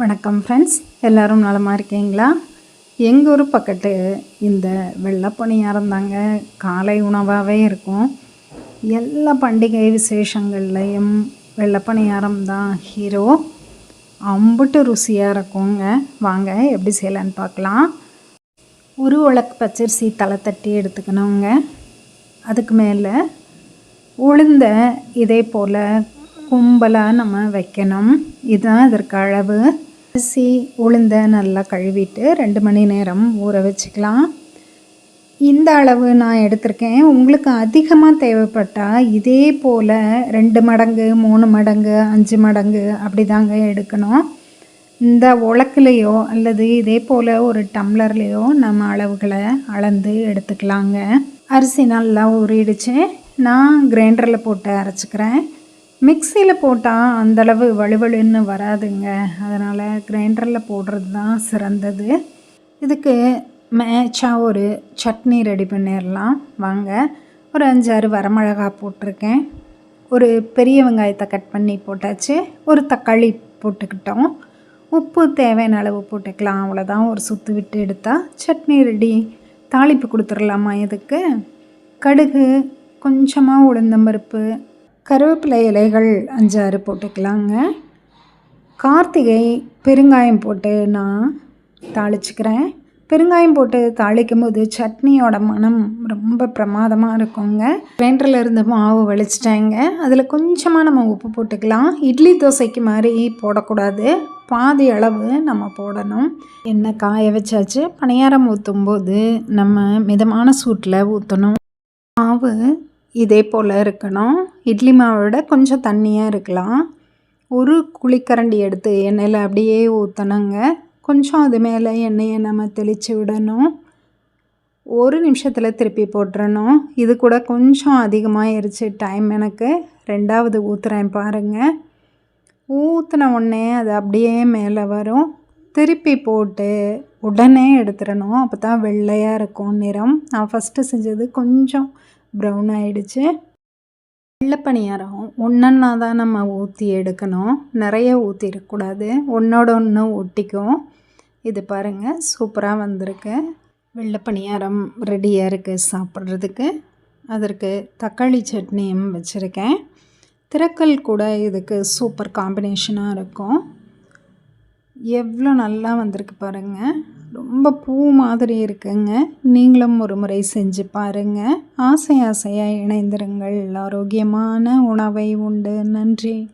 வணக்கம் ஃப்ரெண்ட்ஸ் எல்லோரும் நலமாக இருக்கீங்களா? எங்கள் ஊர் பக்கத்து இந்த வெள்ளை பணியாரம் தாங்க காலை உணவாகவே இருக்கும். எல்லா பண்டிகை விசேஷங்கள்லையும் வெள்ளை பணியாரம் தான் ஹீரோ அம்புட்டு ருசியாக இருக்குங்க. வாங்க எப்படி செய்யலான்னு பார்க்கலாம். ஒரு உலக்கு பச்சரிசி தலை தட்டி எடுத்துக்கணுங்க. அதுக்கு மேலே உளுந்த இதே போல் கும்பலாக நம்ம வைக்கணும். இதுதான் இதற்கு அளவு. அரிசி உளுந்த நல்லா கழுவிட்டு ரெண்டு மணி நேரம் ஊற வச்சுக்கலாம். இந்த அளவு நான் எடுத்திருக்கேன். உங்களுக்கு அதிகமாக தேவைப்பட்டால் இதே போல் ரெண்டு மடங்கு மூணு மடங்கு அஞ்சு மடங்கு அப்படி தாங்க எடுக்கணும். இந்த உலக்குலேயோ அல்லது இதே போல் ஒரு டம்ளர்லேயோ நம்ம அளவுகளை அளந்து எடுத்துக்கலாங்க. அரிசி நல்லா ஊறிடுச்சு. நான் கிரைண்டரில் போட்டு அரைச்சிக்கிறேன். மிக்சியில் போட்டால் அந்தளவு வலுவலுன்னு வராதுங்க. அதனால் கிரைண்டரில் போடுறது தான் சிறந்தது. இதுக்கு மேட்சாக ஒரு சட்னி ரெடி பண்ணிடலாம் வாங்க ஒரு அஞ்சாறு வரமிளகா போட்டிருக்கேன். ஒரு பெரிய வெங்காயத்தை கட் பண்ணி போட்டாச்சு. ஒரு தக்காளி போட்டுக்கிட்டோம். உப்பு தேவையான அளவு போட்டுக்கலாம். அவ்வளோதான் ஒரு சுற்று விட்டு எடுத்தால் சட்னி ரெடி. தாளிப்பு கொடுத்துடலாமா இதுக்கு? கடுகு கொஞ்சமாக உளுந்தம்பருப்பு கருவேப்பிலை இலைகள் அஞ்சாறு போட்டுக்கலாங்க. கார்த்திகை பெருங்காயம் போட்டு நான் தாளிச்சுக்கிறேன். பெருங்காயம் போட்டு தாளிக்கும் போது சட்னியோட மனம் ரொம்ப பிரமாதமாக இருக்குங்க. கிரைண்டரில் இருந்து மாவு வலிச்சிட்டேங்க. அதில் கொஞ்சமாக நம்ம உப்பு போட்டுக்கலாம். இட்லி தோசைக்கு மாதிரி போடக்கூடாது. பாதி அளவு நம்ம போடணும். எண்ணெய் காய வச்சாச்சு. பணியாரம் ஊற்றும் போது நம்ம மிதமான சூட்டில் ஊற்றணும் மாவு இதே போல் இருக்கணும். இட்லி மாவோட கொஞ்சம் தண்ணியாக இருக்கலாம். ஒரு குழிக்கரண்டி எடுத்து எண்ணெயில் அப்படியே ஊற்றணுங்க கொஞ்சம் அது மேலே எண்ணெயை நம்ம தெளித்து விடணும். ஒரு நிமிஷத்தில் திருப்பி போட்டுறணும். இது கூட கொஞ்சம் அதிகமாகிருச்சு டைம் எனக்கு. ரெண்டாவது ஊற்றுறேன் பாருங்கள் ஊற்றின உடனே அது அப்படியே மேலே வரும். திருப்பி போட்டு உடனே எடுத்துடணும். அப்போ தான் வெள்ளையாக இருக்கும் நிறம். நான் ஃபஸ்ட்டு செஞ்சது கொஞ்சம் ப்ரௌன் ஆயிடுச்சு. வெள்ளை பணியாரம் ஒன்றா தான் நம்ம ஊற்றி எடுக்கணும். நிறைய ஊற்றிடக்கூடாது ஒன்றோட ஒன்று ஒட்டிக்கும். இது பாருங்கள் சூப்பராக வந்திருக்கு. வெள்ளை பணியாரம் ரெடியாக இருக்குது சாப்பிட்றதுக்கு. அதற்கு தக்காளி சட்னியும் வச்சுருக்கேன். திரக்கல் கூட இதுக்கு சூப்பர் காம்பினேஷனாக இருக்கும். எவ்வளோ நல்லா வந்திருக்கு பாருங்கள் ரொம்ப பூ மாதிரி இருக்குங்க. நீங்களும் ஒரு முறை செஞ்சு பாருங்கள் ஆசை ஆசையாக இணைந்திருங்கள். ஆரோக்கியமான உணவை உண்டு. நன்றி.